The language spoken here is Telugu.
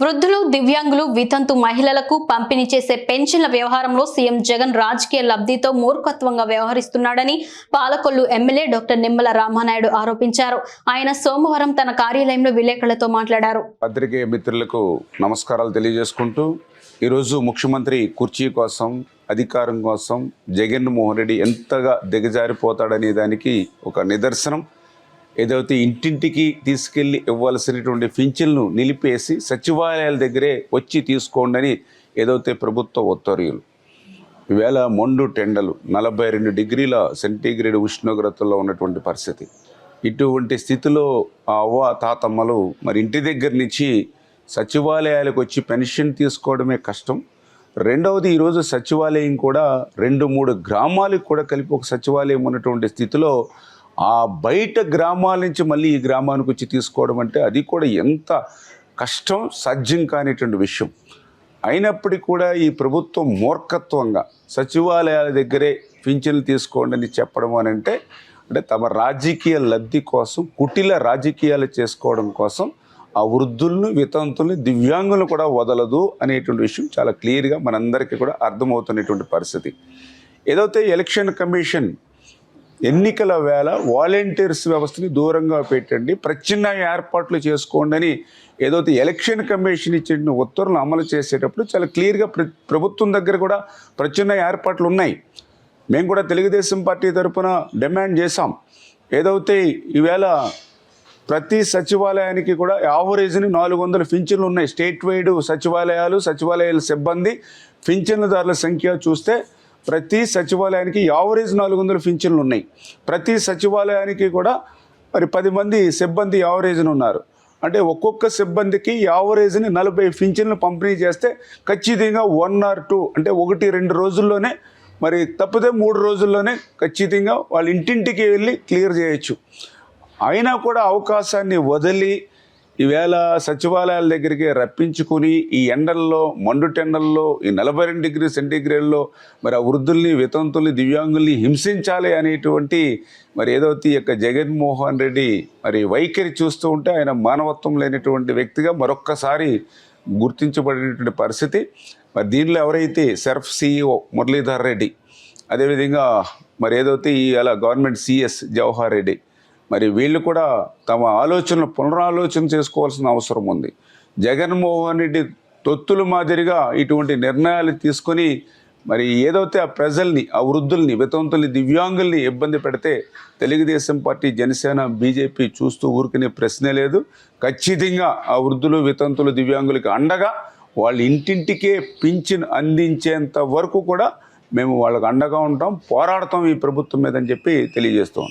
వృద్ధులు దివ్యాంగులు వితంతు మహిళలకు పంపిణీ చేసే పెన్షన్ల వ్యవహారంలో సీఎం జగన్ రాజకీయ లబ్ధితో మూర్ఖత్వంగా వ్యవహరిస్తున్నాడని పాలకొల్లు ఎమ్మెల్యే డాక్టర్ నిమ్మల రామానాయుడు ఆరోపించారు. ఆయన సోమవారం తన కార్యాలయంలో విలేకరులతో మాట్లాడారు. పత్రికేయ మిత్రులకు నమస్కారాలు తెలియజేసుకుంటూ ఈరోజు ముఖ్యమంత్రి కుర్చీ కోసం అధికారం కోసం జగన్మోహన్ రెడ్డి ఎంతగా దిగజారిపోతాడనే దానికి ఒక నిదర్శనం. ఏదైతే ఇంటింటికి తీసుకెళ్ళి ఇవ్వాల్సినటువంటి పింఛన్లు నిలిపేసి సచివాలయాల దగ్గరే వచ్చి తీసుకోండి అని ఏదైతే ప్రభుత్వ ఉత్తర్వులు. ఈవేళ మొండు టెండలు నలభై రెండు డిగ్రీల సెంటీగ్రేడ్ ఉష్ణోగ్రతలో ఉన్నటువంటి పరిస్థితి. ఇటువంటి స్థితిలో ఆ అవ్వ తాతమ్మలు మరి ఇంటి దగ్గర నుంచి సచివాలయాలకు వచ్చి పెన్షన్ తీసుకోవడమే కష్టం. రెండవది ఈరోజు సచివాలయం కూడా రెండు మూడు గ్రామాలకు కూడా కలిపి ఒక సచివాలయం ఉన్నటువంటి స్థితిలో ఆ బయట గ్రామాల నుంచి మళ్ళీ ఈ గ్రామానికి వచ్చి తీసుకోవడం అంటే అది కూడా ఎంత కష్టం సాధ్యం కానిటువంటి విషయం. అయినప్పటికీ కూడా ఈ ప్రభుత్వం మూర్ఖత్వంగా సచివాలయాల దగ్గరే పింఛన్లు తీసుకోండి అని చెప్పడం అని అంటే అంటే తమ రాజకీయ లబ్ధి కోసం కుటిల రాజకీయాలు చేసుకోవడం కోసం ఆ వృద్ధులను వితంతుల్ని దివ్యాంగులను కూడా వదలదు అనేటువంటి విషయం చాలా క్లియర్గా మనందరికీ కూడా అర్థమవుతున్నటువంటి పరిస్థితి. ఏదైతే ఎలక్షన్ కమిషన్ ఎన్నికల వేళ వాలంటీర్స్ వ్యవస్థని దూరంగా పెట్టండి ప్రత్యామ్నాయ ఏర్పాట్లు చేసుకోండి అని ఏదైతే ఎలక్షన్ కమిషన్ ఇచ్చిన ఉత్తర్వులు అమలు చేసేటప్పుడు చాలా క్లియర్గా ప్ర ప్రభుత్వం దగ్గర కూడా ప్రత్యామ్నాయ ఏర్పాట్లు ఉన్నాయి. మేము కూడా తెలుగుదేశం పార్టీ తరఫున డిమాండ్ చేశాం. ఏదైతే ఈవేళ ప్రతి సచివాలయానికి కూడా యావరేజ్ని నాలుగు వందల ఫించన్లు ఉన్నాయి. స్టేట్ వైడ్ సచివాలయాలు సచివాలయాల సిబ్బంది ఫించన్లదారుల సంఖ్య చూస్తే ప్రతి సచివాలయానికి యావరేజ్ నాలుగు వందల పింఛన్లు ఉన్నాయి. ప్రతి సచివాలయానికి కూడా మరి పది మంది సిబ్బంది యావరేజ్ని ఉన్నారు. అంటే ఒక్కొక్క సిబ్బందికి యావరేజ్ని నలభై పింఛన్లు పంపిణీ చేస్తే ఖచ్చితంగా వన్ ఆర్ టూ అంటే ఒకటి రెండు రోజుల్లోనే మరి తప్పితే మూడు రోజుల్లోనే ఖచ్చితంగా వాళ్ళ ఇంటింటికి వెళ్ళి క్లియర్ చేయొచ్చు. అయినా కూడా అవకాశాన్ని వదిలి ఈవేళ సచివాలయాల దగ్గరికి రప్పించుకుని ఈ ఎండల్లో మండుటెండల్లో ఈ నలభై రెండు డిగ్రీ సెంటీగ్రేడ్లో మరి ఆ వృద్ధుల్ని వితంతుల్ని దివ్యాంగుల్ని హింసించాలి అనేటువంటి మరి ఏదైతే ఈ యొక్క జగన్మోహన్ రెడ్డి మరి వైఖరి చూస్తూ ఉంటే ఆయన మానవత్వం లేనటువంటి వ్యక్తిగా మరొక్కసారి గుర్తించబడినటువంటి పరిస్థితి. మరి దీనిలో ఎవరైతే సెర్ఫ్ సిఇఓ మురళీధర్ రెడ్డి అదేవిధంగా మరి ఏదైతే ఈ అలా గవర్నమెంట్ సిఎస్ జవహర్ రెడ్డి మరి వీళ్ళు కూడా తమ ఆలోచనలు పునరాలోచన చేసుకోవాల్సిన అవసరం ఉంది. జగన్మోహన్ రెడ్డి తొత్తుల మాదిరిగా ఇటువంటి నిర్ణయాలు తీసుకొని మరి ఏదైతే ఆ ప్రజల్ని ఆ వృద్ధుల్ని వితంతుల్ని దివ్యాంగుల్ని ఇబ్బంది పెడితే తెలుగుదేశం పార్టీ జనసేన బీజేపీ చూస్తూ ఊరుకునే ప్రశ్నే లేదు. ఖచ్చితంగా ఆ వృద్ధులు వితంతులు దివ్యాంగులకి అండగా వాళ్ళ ఇంటింటికే పింఛన్ అందించేంత వరకు కూడా మేము వాళ్ళకు అండగా ఉంటాం పోరాడతాం ఈ ప్రభుత్వం మీద అని చెప్పి తెలియజేస్తాం